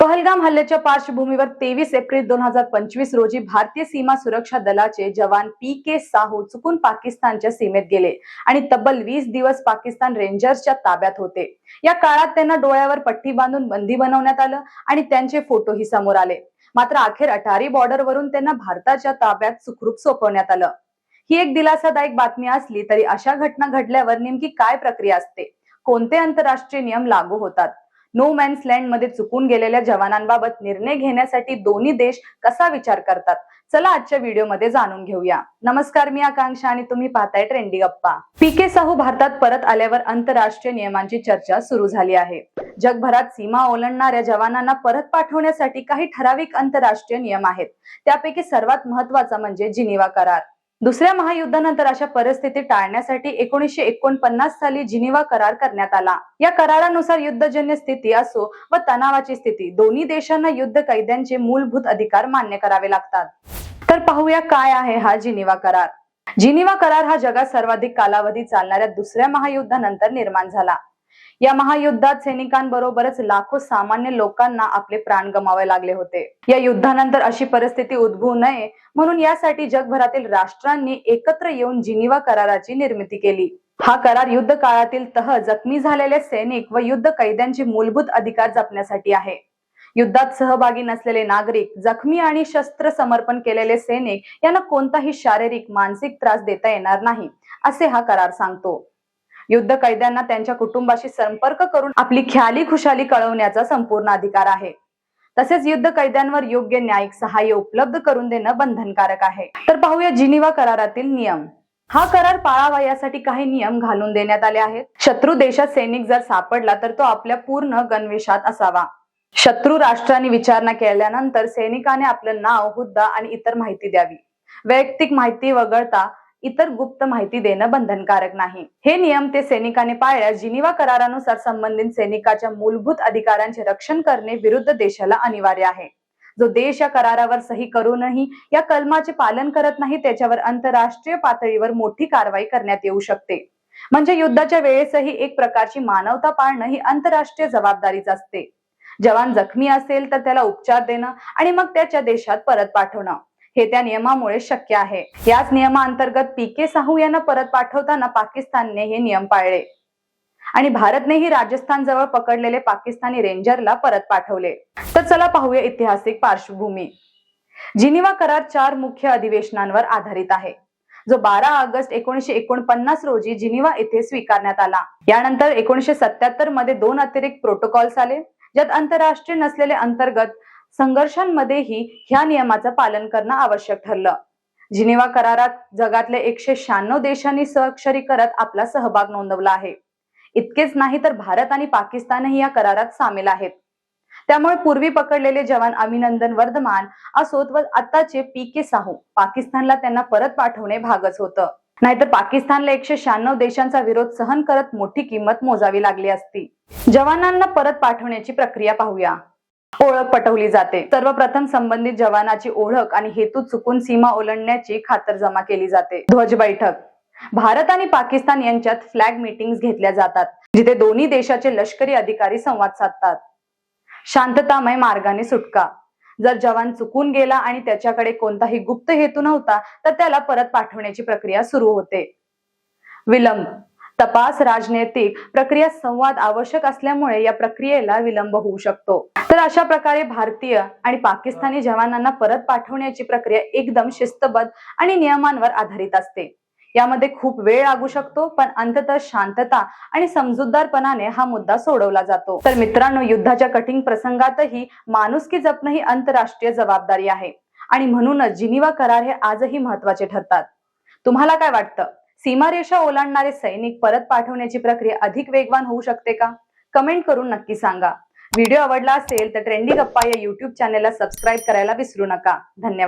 पहलगाम हल्ल्याच्या पार्श्वभूमीवर तेवीस एप्रिल दोन हजार पंचवीस रोजी भारतीय सीमा सुरक्षा दलाचे जवान पी के साहू चुकून पाकिस्तानच्या सीमेत गेले आणि तब्बल वीस दिवस पाकिस्तान रेंजर्सच्या ताब्यात होते. या काळात त्यांना डोळ्यावर पट्टी बांधून बंदी बनवण्यात आलं आणि त्यांचे फोटोही समोर आले. मात्र अखेर अटारी बॉर्डरवरून त्यांना भारताच्या ताब्यात सुखरूप सोपवण्यात आलं. ही एक दिलासादायक बातमी असली तरी अशा घटना घडल्यावर नेमकी काय प्रक्रिया असते? कोणते आंतरराष्ट्रीय नियम लागू होतात? नो मॅन्स लँडमध्ये चुकून गेलेल्या जवानांबाबत निर्णय घेण्यासाठी दोन्ही देश कसा विचार करतात? चला आजच्या व्हिडिओमध्ये जाणून घेऊया. नमस्कार मी आकांक्षा आणि तुम्ही पाहताय ट्रेंडी गप्पा. पी के साहू भारतात परत आल्यावर आंतरराष्ट्रीय नियमांची चर्चा सुरू झाली आहे. जगभरात सीमा ओलांडणाऱ्या जवानांना परत पाठवण्यासाठी काही ठराविक आंतरराष्ट्रीय नियम आहेत. त्यापैकी सर्वात महत्त्वाचा म्हणजे जिनिवा करार. दुसऱ्या महायुद्धानंतर अशा परिस्थिती टाळण्यासाठी एकोणीसशे एकोणपन्नास साली जिनिवा करार करण्यात आला. या करारानुसार युद्धजन्य स्थिती असो व तणावाची स्थिती दोन्ही देशांना युद्ध कैद्यांचे मूलभूत अधिकार मान्य करावे लागतात. तर पाहूया काय आहे हा जिनिवा करार. जिनिवा करार हा जगात सर्वाधिक कालावधी चालणाऱ्या दुसऱ्या महायुद्धानंतर निर्माण झाला. या महायुद्धात सैनिकांबरोबरच लाखो सामान्य लोकांना आपले प्राण गमावे लागले होते. या युद्धानंतर अशी परिस्थिती उद्भवू नये म्हणून यासाठी जगभरातील राष्ट्रांनी एकत्र येऊन जिनिवा कराराची निर्मिती केली. हा करार युद्ध काळातील तह जखमी झालेले सैनिक व युद्ध कैद्यांचे मूलभूत अधिकार जपण्यासाठी आहे. युद्धात सहभागी नसलेले नागरिक जखमी आणि शस्त्र समर्पण केलेले सैनिक यांना कोणताही शारीरिक मानसिक त्रास देता येणार नाही असे हा करार सांगतो. युद्ध कैद्यांना त्यांच्या कुटुंबाशी संपर्क करून आपली ख्याली खुशाली कळवण्याचा संपूर्ण अधिकार आहे. तसेच युद्ध कैद्यांवर योग्य न्यायिक सहाय्य उपलब्ध करून देणं बंधनकारक आहे. तर पाहूया जिनिवा करारातील नियम. हा करार पाळावा यासाठी काही नियम घालून देण्यात आले आहेत. शत्रू देशात सैनिक जर सापडला तर तो आपल्या पूर्ण गणवेशात असावा. शत्रू राष्ट्राने विचारणा केल्यानंतर सैनिकाने आपलं नाव हुद्दा आणि इतर माहिती द्यावी. वैयक्तिक माहिती वगळता इतर गुप्त माहिती देणं बंधनकारक नाही. हे नियम ते सैनिकाने पाळल्यास जिनिवा करारानुसार संबंधित सैनिकाच्या मूलभूत अधिकारांचे रक्षण करणे विरुद्ध देशाला अनिवार्य आहे. जो देश या करारावर सही करूनही या कलमाचे पालन करत नाही त्याच्यावर आंतरराष्ट्रीय पातळीवर मोठी कारवाई करण्यात येऊ शकते. म्हणजे युद्धाच्या वेळेसही एक प्रकारची मानवता पाळणं ही आंतरराष्ट्रीय जबाबदारीच असते. जवान जखमी असेल तर त्याला उपचार देणं आणि मग त्याच्या देशात परत पाठवणं. हे त्या नियमामुळे शक्य आहे. याच नियमाअंतर्गत पी के साहू यांना परत पाठवताना पाकिस्तानने हे नियम पाळले. आणि भारतनेही राजस्थान जवळ पकडलेले पाकिस्तानी रेंजरला परत पाठवले. तर चला पाहूया ऐतिहासिक पार्श्वभूमी. जिनिवा करार चार मुख्य अधिवेशनांवर आधारित आहे. जो बारा ऑगस्ट एकोणीशे एकोणपन्नास रोजी जिनिवा येथे स्वीकारण्यात आला. यानंतर एकोणीशे सत्याहत्तरमध्ये दोन अतिरिक्त प्रोटोकॉल्स आले ज्यात आंतरराष्ट्रीय नसलेले अंतर्गत संघर्षांमध्येही ह्या नियमाचं पालन करणं आवश्यक ठरलं. जिनिवा करारात जगातले एकशे शहाण्णव देशांनी स्वाक्षरी करत आपला सहभाग नोंदवला आहे. इतकेच नाही तर भारत आणि पाकिस्तानही या करारात सामील आहेत. त्यामुळे पूर्वी पकडलेले जवान अभिनंदन वर्धमान असोत व आताचे पी के साहू पाकिस्तानला त्यांना परत पाठवणे भागच होतं. नाहीतर पाकिस्तानला एकशे शहाण्णव देशांचा विरोध सहन करत मोठी किंमत मोजावी लागली असती. जवानांना परत पाठवण्याची प्रक्रिया पाहूया. ओळख पटवली जाते. सर्वप्रथम संबंधित जवानाची ओळख आणि हेतू चुकून सीमा ओलांडण्याची खातरजमा केली जाते. ध्वज बैठक. भारत आणि पाकिस्तान यांच्यात फ्लॅग मीटिंग्स घेतल्या जातात जिथे दोन्ही देशाचे लष्करी अधिकारी संवाद साधतात. शांततामय मार्गाने सुटका. जर जवान चुकून गेला आणि त्याच्याकडे कोणताही गुप्त हेतू नव्हता तर त्याला परत पाठवण्याची प्रक्रिया सुरू होते. विलंब. तपास राजनैतिक प्रक्रिया संवाद आवश्यक असल्यामुळे या प्रक्रियेला विलंब होऊ शकतो. तर अशा प्रकारे भारतीय आणि पाकिस्तानी जवानांना परत पाठवण्याची प्रक्रिया एकदम शिस्तबद्ध आणि नियमांवर आधारित असते. यामध्ये खूप वेळ लागू शकतो पण अंततः शांतता आणि समजूतदारपणाने हा मुद्दा सोडवला जातो. तर मित्रांनो युद्धाच्या कठीण प्रसंगातही माणुसकी जपणं ही आंतरराष्ट्रीय जबाबदारी आहे. आणि म्हणूनच जिनिवा करार हे आजही महत्त्वाचे ठरतात. तुम्हाला काय वाटतं? सीमारेषा ओलांडणारे सैनिक परत पाठवण्याची प्रक्रिया अधिक वेगवान होऊ शकते का? कमेंट करून नक्की सांगा. व्हिडिओ आवडला असेल तर ट्रेंडी गप्पा या युट्यूब चॅनेलला सबस्क्राईब करायला विसरू नका. धन्यवाद.